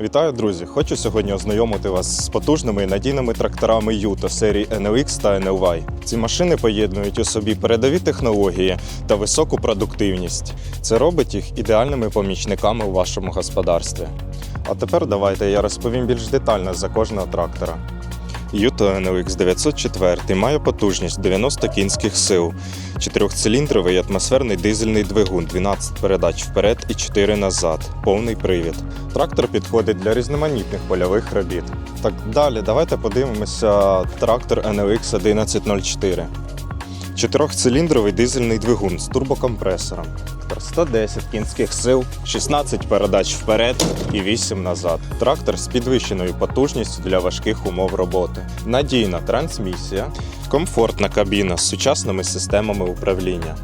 Вітаю, друзі! Хочу сьогодні ознайомити вас з потужними і надійними тракторами Юто серії NLX та NLY. Ці машини поєднують у собі передові технології та високу продуктивність. Це робить їх ідеальними помічниками у вашому господарстві. А тепер давайте я розповім більш детально за кожного трактора. Юто NLX 904 має потужність 90 кінських сил, чотирьохциліндровий атмосферний дизельний двигун, 12 передач вперед і 4 назад, повний привід. Трактор підходить для різноманітних польових робіт. Так далі, давайте подивимося трактор NLX 1104. Чотирьохциліндровий дизельний двигун з турбокомпресором. 110 кінських сил, 16 передач вперед і 8 назад. Трактор з підвищеною потужністю для важких умов роботи. Надійна трансмісія, комфортна кабіна з сучасними системами управління.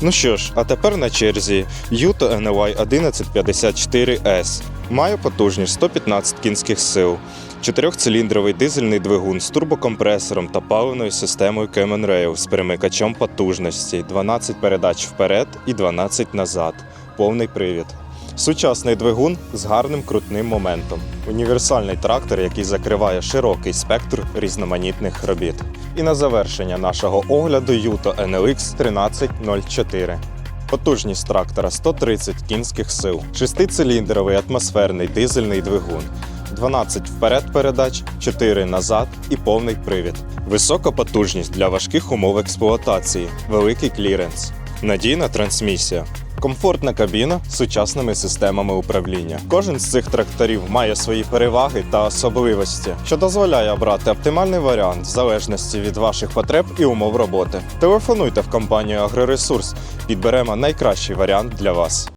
Ну що ж, а тепер на черзі Yuto NY 1154S. Має потужність 115 кінських сил, чотирьохциліндровий дизельний двигун з турбокомпресором та паливною системою Cayman Rail з перемикачем потужності, 12 передач вперед і 12 назад, повний привід. Сучасний двигун з гарним крутним моментом. Універсальний трактор, який закриває широкий спектр різноманітних робіт. І на завершення нашого огляду Yuto NLX 1304. Потужність трактора 130 кінських сил, шестициліндровий атмосферний дизельний двигун, 12 вперед передач, 4 назад і повний привід. Висока потужність для важких умов експлуатації, великий кліренс, надійна трансмісія. Комфортна кабіна з сучасними системами управління. Кожен з цих тракторів має свої переваги та особливості, що дозволяє обрати оптимальний варіант в залежності від ваших потреб і умов роботи. Телефонуйте в компанію Агроресурс, підберемо найкращий варіант для вас.